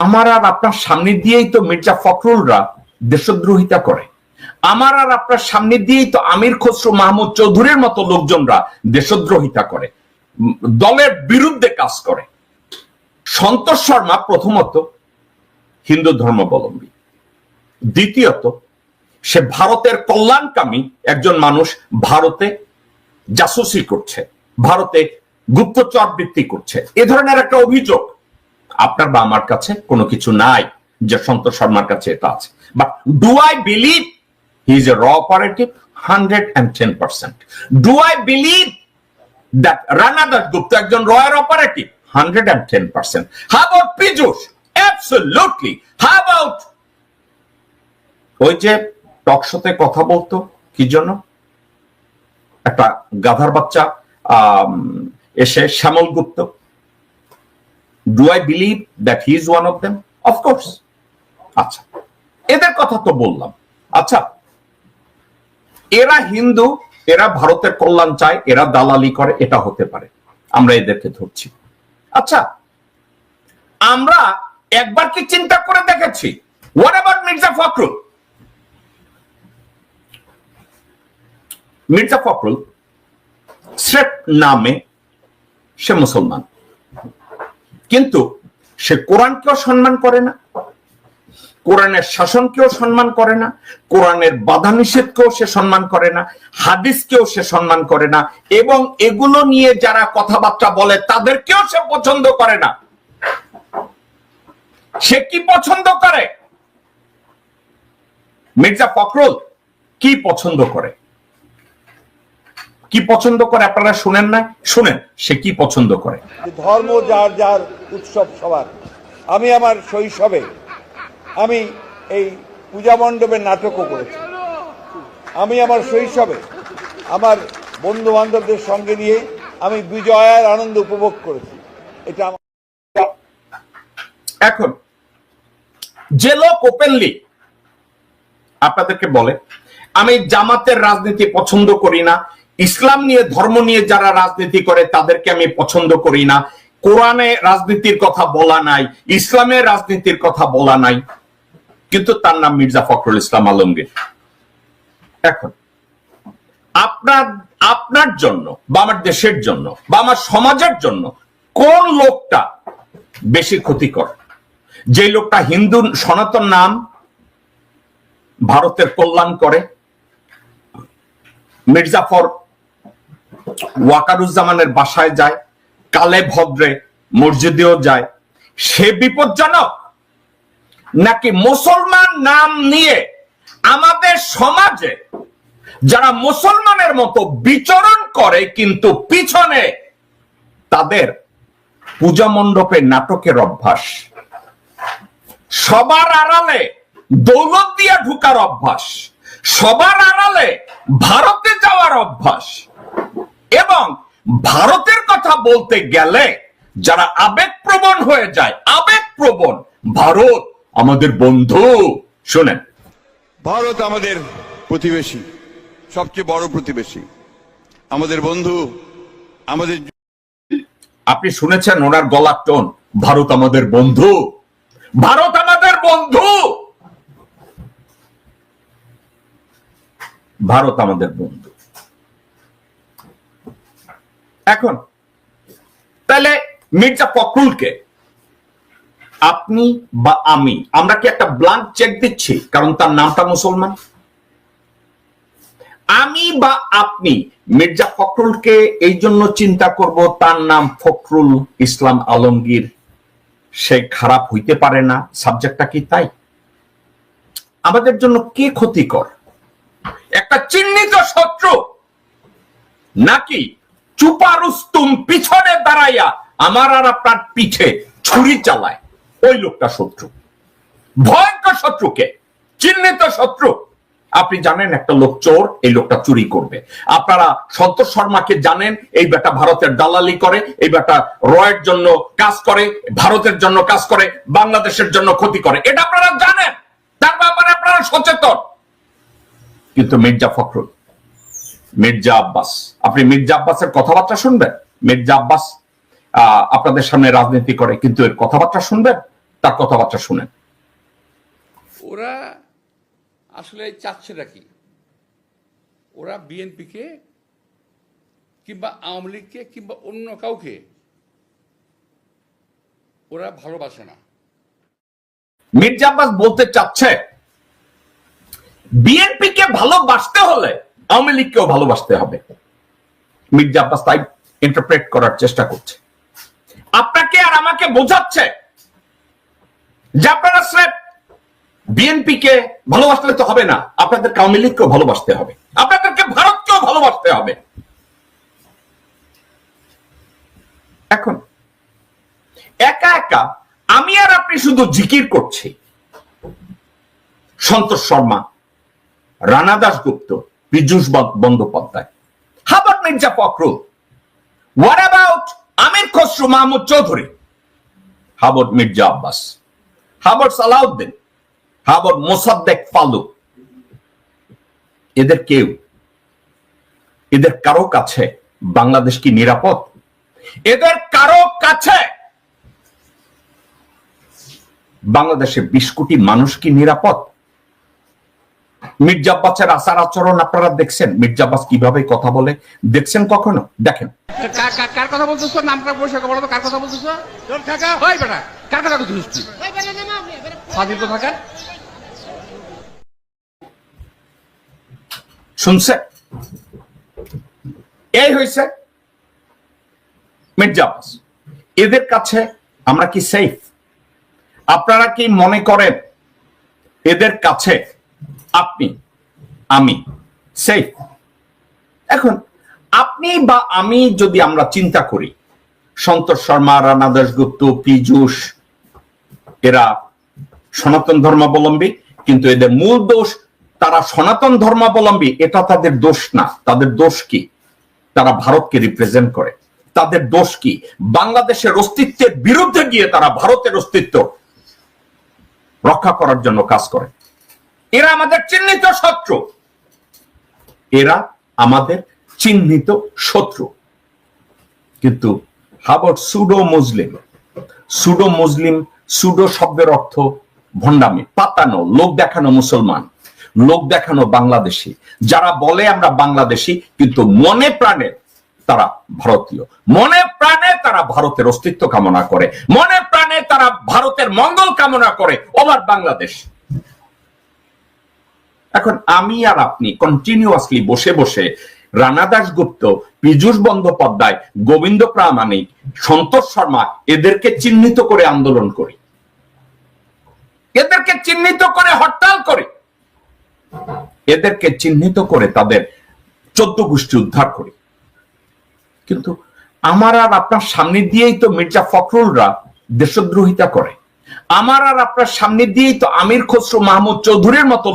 আমার আর আপনার সামনে দিয়েই তো মির্জা ফখরুলরা দেশদ্রোহিতা করে। আমার আর আপনার সামনে দিয়েই তো আমির খসরু মাহমুদ চৌধুরীর মতো লোকজনরা দেশদ্রোহিতা করে দলের বিরুদ্ধে কাজ করে। সন্তোষ শর্মা প্রথমত হিন্দু ধর্মাবলম্বী। দ্বিতীয়ত, সে ভারতের কল্যাণকামী একজন মানুষ ভারতে জাসুসি করছে, ভারতে গুপ্তচর বৃত্তি করছে। এ ধরনের একটা অভিযোগ আপনার বা আমার কাছে কোনো কিছু নাই। যে সন্তোষ শর্মার কাছে এটা আছে। But do I believe he is a র operative hundred and ten percent do I believe that Rana Dasgupta একজন রয়ের operative hundred and ten percent how about Pijush absolutely how about ওই যে টকশোতে কথা বলতো, কি জন্য? একটা গাধার বাচ্চা এসে Shyamal Gupta. Do I believe that he is one of them of course আচ্ছা এদের কথা তো বললাম। আচ্ছা এরা হিন্দু, এরা ভারতের কল্যাণ চায়, এরা দালালি করে, এটা হতে পারে। আমরা এদেরকে ধরছি। আচ্ছা আমরা একবার কি চিন্তা করে দেখেছি? হোয়াট অ্যাবাউট মির্জা ফখরুল মির্জা ফখরুল স্রেফ নামে সে মুসলমান। কিন্তু সে কোরআনকেও সম্মান করে না, কোরআনের শাসনকেও সম্মান করে না, কোরআনের বাধা নিষেধকেও সে সম্মান করে না, হাদিসকেও সে সম্মান করে না, এবং এগুলো নিয়ে যারা কথাবার্তা বলে তাদেরকেও সে পছন্দ করে না। সে কি পছন্দ করে? মির্জা ফখরুল কি পছন্দ করে? কি পছন্দ করে আপনারা শুনেন না? শুনেন সে কি পছন্দ করে? ধর্ম যার যার উৎসব সবার। আমি আমার শৈশবে আমি এই পূজা মণ্ডপের নাটকও করেছি। আমি আমার শৈশবে আমার বন্ধু বান্ধবদের সঙ্গে নিয়ে আমি বিজয়ার আনন্দ উপভোগ করেছি। এটা আমার এখন যে লোক ওপেনলি আপনাদেরকে বলে আমি জামাতের রাজনীতি পছন্দ করি না ইসলাম নিয়ে, ধর্ম নিয়ে যারা রাজনীতি করে, তাদেরকে আমি পছন্দ করি না। কোরআনে রাজনীতির কথা বলা নাই ইসলামের রাজনীতির কথা বলা নাই। কিন্তু তার নাম মির্জা ফখরুল ইসলাম আলমগীর। এখন, আপনার আপনার জন্য বা আমার দেশের জন্য বা আমার সমাজের জন্য কোন লোকটা বেশি ক্ষতিকর? যে লোকটা হিন্দু সনাতন নাম ভারতের কল্যাণ করে, মির্জাফর ওয়াকারুজ্জামানের বাসায় যায়, কালে ভদ্রে মসজিদেও যায়। সে বিপজ্জনক। নাকি মুসলমান নাম নিয়ে আমাদের সমাজে যারা মুসলমানের মতো বিচরণ করে, কিন্তু পিছনে তাদের পূজা মণ্ডপে নাটকের অভ্যাস। সবার আড়ালে দৌলত দিয়ে ঢুকার অভ্যাস। সবার আড়ালে ভারতে যাওয়ার অভ্যাস। ভারতের কথা বলতে গেলে যারা আবেগপ্রবণ হয়ে যায় আবেগপ্রবণ ভারত আমাদের বন্ধু। শোনেন। ভারত আমাদের প্রতিবেশী সবচেয়ে বড় প্রতিবেশী। আমাদের বন্ধু আমাদের আপনি শুনেছেন ওনার গলার টোন ভারত আমাদের বন্ধু। ভারত আমাদের বন্ধু। ভারত আমাদের বন্ধু। এখন, তাহলে মির্জা ফখরুলকে আপনি বা আমি, আমরা কি একটা ব্লাঙ্ক চেক দিচ্ছি, কারণ তার নামটা মুসলমান? আমি বা আপনি মির্জা ফখরুলকে এই জন্য চিন্তা করব, তার নাম ফখরুল ইসলাম আলমগীর। সে খারাপ হইতে পারে না, সাবজেক্টটা কি তাই? আমাদের জন্য কে ক্ষতিকর? একটা চিহ্নিত শত্রু! নাকি চুপারুস্তুম পিছনে দাঁড়াইয়া আমার আর আপনার পিঠে ছুরি চালায়। ওই লোকটা শত্রু। ভয়ঙ্কর শত্রুকে, চিহ্নিত শত্রু। আপনি জানেন একটা লোক চোর, এই লোকটা চুরি করবে। আপনারা সন্তোষ শর্মাকে জানেন, এই বেটা ভারতের দালালি করে, এই বেটা রয়ের জন্য কাজ করে, ভারতের জন্য কাজ করে, বাংলাদেশের জন্য ক্ষতি করে। এটা আপনারা জানেন। তার ব্যাপারে আপনারা সচেতন। কিন্তু মির্জা ফখরুল মির্জা আব্বাস। আপনি মির্জা আব্বাসের কথাবার্তা শুনবেন? মির্জা আব্বাস আপনাদের সামনে রাজনীতি করে কিন্তু এর কথাবার্তা শুনবেন? তার কথাবার্তা শুনেন। ওরা আসলে চাচ্ছেটা কি? ওরা বিএনপিকে কিংবা আওয়ামী লীগকে কিংবা অন্য কাউকে ওরা ভালোবাসে না। মির্জা আব্বাস বলতে চাচ্ছে বিএনপি কে ভালোবাসতে হলে আওয়ামী লীগকেও ভালোবাসতে হবে। মির্জা আব্বাস তাই ইন্টারপ্রেট করার চেষ্টা করছে। আপনাকে আর আমাকে বোঝাচ্ছে যে আপনারা স্রেফ বিএনপি কে ভালোবাসলে তো হবে না, আপনাদেরকে আওয়ামী লীগকেও ভালোবাসতে হবে, আপনাদেরকে ভারতকেও ভালোবাসতে হবে। এখন একা একা আমি আর আপনি শুধু জিকির করছি। সন্তোষ শর্মা, রানা দাসগুপ্ত পীযুষ বন্দ- Bandyopadhyay. How about Mirza Fakhrul. What about Amir Khasru Mahmud Chowdhury? How about Mirza Abbas. How about Salauddin. How about Mosaddek Falu. এদের কেউ? এদের কারও কাছে বাংলাদেশ কি নিরাপদ? এদের কারও কাছে বাংলাদেশের বিশ কোটি মানুষ কি নিরাপদ? মির্জা আব্বাসের আচার আচরণ আপনারা দেখছেন। মির্জা আব্বাস কীভাবে কথা বলে দেখছেন কখনো? দেখেন। কার কথা বলতেছো নামটা পরিষ্কার বলো কার কথা বলতেছো তোর? বেটা কার কথা বলছিস তুই? স্বাধীন তো থাকার শুনছে? এই হয়েছে মির্জা আব্বাস। এদের কাছে আমরা কি সেফ আপনারা কি মনে করেন এদের কাছে আপনি, আমি সেফ এখন, আপনি বা আমি যদি আমরা চিন্তা করি, সন্তোষ শর্মা, রানা দাসগুপ্ত পীযুষ, এরা সনাতন ধর্মাবলম্বী, কিন্তু এদের মূল দোষ, তারা সনাতন ধর্মাবলম্বী, এটা তাদের দোষ না। তাদের দোষ কি? তারা ভারতকে রিপ্রেজেন্ট করে। তাদের দোষ কি? বাংলাদেশের অস্তিত্বের বিরুদ্ধে গিয়ে তারা ভারতের অস্তিত্ব রক্ষা করার জন্য কাজ করে। এরা আমাদের চিহ্নিত শত্রু। এরা আমাদের চিহ্নিত শত্রু। কিন্তু how about pseudo Muslim pseudo Muslim pseudo শব্দের অর্থ ভণ্ডামি, পাতানো, লোক দেখানো মুসলমান, লোক দেখানো বাংলাদেশি। যারা বলে আমরা বাংলাদেশি, কিন্তু মনে প্রাণে তারা ভারতীয়। মনে প্রাণে তারা ভারতের অস্তিত্ব কামনা করে। মনে প্রাণে তারা ভারতের মঙ্গল কামনা করে। ওভার বাংলাদেশ। এখন আমি আর আপনি কন্টিনিউয়াসলি বসে বসে রানা দাসগুপ্ত পীযুষ বন্দ্যোপাধ্যায়, গোবিন্দ প্রামাণিক, সন্তোষ শর্মা এদেরকে চিহ্নিত করে আন্দোলন করি। এদেরকে চিহ্নিত করে হরতাল করি। এদেরকে চিহ্নিত করে তাদের চোদ্দ গোষ্ঠী উদ্ধার করি। কিন্তু আমার আর আপনার সামনে দিয়েই তো মির্জা ফখরুলরা দেশদ্রোহিতা করে। আমার আর আপনার সামনে দিয়েই তো আমির খসরু মাহমুদ চৌধুরীর মতো